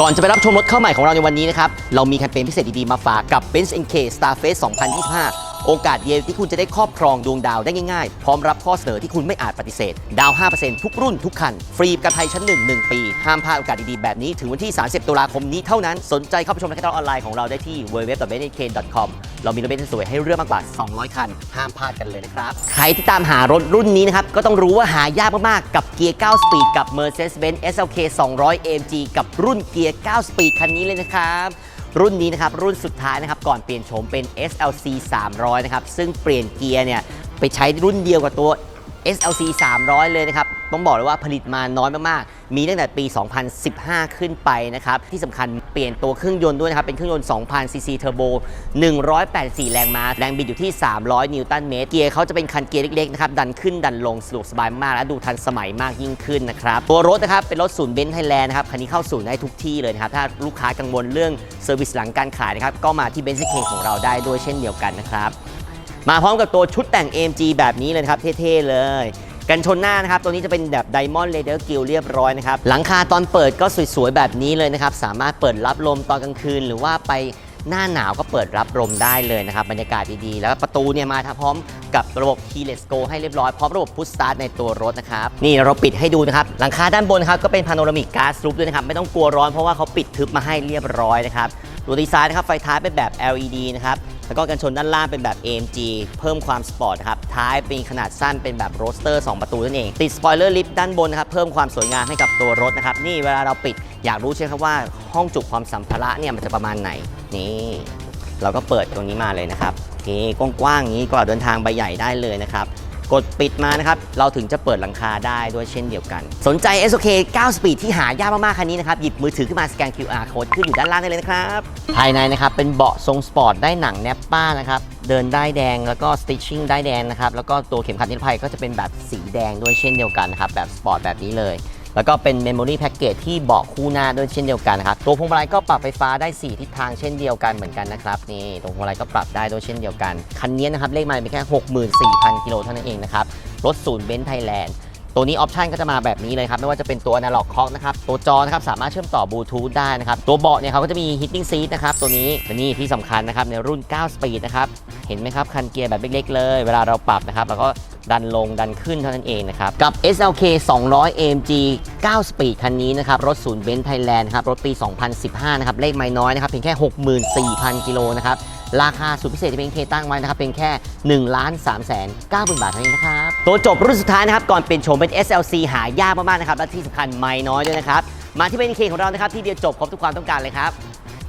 ก่อนจะไปรับชมรถเข้าใหม่ของเราในวันนี้นะครับ เรามีแคมเปญพิเศษดีๆมาฝากกับ Benz NK Starface 2025 โอกาสเดียวที่คุณจะได้ครอบครองดวงดาวได้ง่ายๆ พร้อมรับข้อเสนอที่คุณไม่อาจปฏิเสธ ดาว 5%ทุกรุ่นทุกคัน ฟรีประกันภัยชั้น 1 1 ปี ห้ามพลาดโอกาสดีๆ แบบนี้ ถึงวันที่ 30 ตุลาคมนี้เท่านั้น สนใจเข้าไปชมในแคตตาล็อกออนไลน์ของเราได้ที่ www.benzk.com เรามีรถเบนซ์สวยให้เลือกมากกว่า 200 คัน ห้ามพลาดกันเลยนะครับ ใครที่ตามหารถรุ่นนี้นะครับ ก็ต้องรู้ว่าหายากมาก ๆ กับเกียร์ 9 สปีดกับ Mercedes-Benz SLK 200 AMG กับรุ่นเกียร์ 9 สปีดคันนี้เลยนะครับรุ่นนี้นะครับ รุ่นสุดท้ายนะครับ ก่อนเปลี่ยนโฉมเป็น SLC 300 นะครับ ซึ่งเปลี่ยนเกียร์เนี่ย ไปใช้รุ่นเดียวกับตัว SLC 300 เลยนะครับ ต้องบอกเลยว่าผลิตมาน้อยมาก ๆ มีตั้งแต่ปี 2015 ขึ้นไปนะครับที่สำคัญเปลี่ยนตัวเครื่องยนต์ด้วยนะครับ เป็นเครื่องยนต์2,000 ซีซีเทอร์โบ 184 แรงม้า แรงบิดอยู่ที่ 300 นิวตันเมตร เกียร์เขาจะเป็นคันเกียร์เล็กๆนะครับ ดันขึ้นดันลงสะดวกสบายมาก และดูทันสมัยมากยิ่งขึ้นนะครับ ตัวรถนะครับ เป็นรถศูนย์เบนซ์ไทยแลนด์นะครับ คันนี้เข้าศูนย์ได้ทุกที่เลยนะครับ ถ้าลูกค้ากังวลเรื่องเซอร์วิสหลังการขายนะครับ ก็มาที่เบนซ์เคของเราได้ด้วยเช่นเดียวกันนะครับ มาพร้อมกับตัวชุดแต่ง AMG แบบนี้เลยครับเท่ๆเลย กันชนหน้านะครับ ตัวนี้จะเป็นแบบ Diamond Leather Grill เรียบร้อยนะครับ หลังคาตอนเปิดก็สวยๆ แบบนี้เลยนะครับ สามารถเปิดรับลมตอนกลางคืน หรือว่าไปหน้าหนาวก็เปิดรับลมได้เลยนะครับ บรรยากาศดีๆ แล้วประตูเนี่ยมาพร้อมกับระบบ Keyless Go ให้เรียบร้อย พร้อมระบบ Push Start ในตัวรถนะครับ นี่เราปิดให้ดูนะครับ หลังคาด้านบนครับก็เป็น Panoramic Glass Roof ด้วยนะครับ ไม่ต้องกลัวร้อนเพราะว่าเขาปิดทึบมาให้เรียบร้อยนะครับตัวดีไซน์นะครับไฟท้ายเป็นแบบ LED นะครับแล้วก็กันชนด้านล่างเป็นแบบ AMG เพิ่มความสปอร์ตนะครับ ท้ายเป็นขนาดสั้นเป็นแบบโรสเตอร์ 2 ประตูนั่นเอง ติดสปอยเลอร์ลิฟต์ด้านบนนะครับ เพิ่มความสวยงามให้กับตัวรถนะครับ นี่เวลาเราปิดอยากรู้ใช่ไหมครับว่าห้องจุความสัมภาระเนี่ยมันจะประมาณไหน นี่ เราก็เปิดตรงนี้มาเลยนะครับนี่กว้างๆอย่างนี้ก็เดินทางใบใหญ่ได้เลยนะครับ กดปิดมานะครับ เราถึงจะเปิดหลังคาได้ด้วยเช่นเดียวกัน สนใจ SOK 9 Speed ที่หายากมาก ๆ คันนี้นะครับ หยิบมือถือขึ้นมาสแกน QR code ขึ้นอยู่ด้านล่างได้เลยนะครับ ภายในนะครับ เป็นเบาะทรงสปอร์ตได้หนังแนปป้านะครับ เดินได้แดงแล้วก็สติชชิ่งได้แดงนะครับ แล้วก็ตัวเข็มขัดนิรภัยก็จะเป็นแบบสีแดงด้วยเช่นเดียวกันนะครับแบบสปอร์ตแบบนี้เลย แล้วก็เป็นเมมโมรี่แพ็กเกจที่เบาะคู่หน้าด้วยเช่นเดียวกันนะครับตัวพวงมาลัยก็ปรับไฟฟ้าได้ 4 ทิศทางเช่นเดียวกันเหมือนกันนะครับนี่ตัวพวงมาลัยก็ปรับได้ด้วยเช่นเดียวกัน คันนี้นะครับเลขมล์เป็นแค่ 64,000 กิโลเท่านั้นเองนะครับรถศูนย์เบนซ์ไทยแลนด์ตัวนี้ออปชันก็จะมาแบบนี้เลยครับ ไม่ว่าจะเป็นตัว Analog Clock นะครับ ตัวจอนะครับ สามารถเชื่อมต่อบลูทูธได้นะครับ ตัวเบาะเนี่ยเขาก็จะมี Heating Seat นะครับ ตัวนี้และนี่ที่สำคัญนะครับ ในรุ่น9 Speed นะครับ เห็นไหมครับ คันเกียร์แบบเล็กๆเลย เวลาเราปรับนะครับแล้วก็ ดันลงดันขึ้นเท่านั้นเองนะครับ กับ SLK 200 AMG 9 Speed คันนี้นะครับ รถศูนย์เบนซ์ไทยแลนด์ครับ รถปี 2015 นะครับ เลขไม่น้อยนะครับ เพียงแค่ 64,000 กิโลนะครับ ราคาสุดพิเศษที่เป็นเคตั้งไว้นะครับ เป็นแค่1ล้าน3แสน9หมื่นบาทเท่านั้นนะครับ ตัวจบรุ่นสุดท้ายนะครับ ก่อนเปลี่ยนโฉมเป็น SLC หายากมากๆนะครับ และที่สำคัญไม่น้อยด้วยนะครับ มาที่เป็นเคของเรานะครับที่เดียวจบครบทุกความต้องการเลยครับ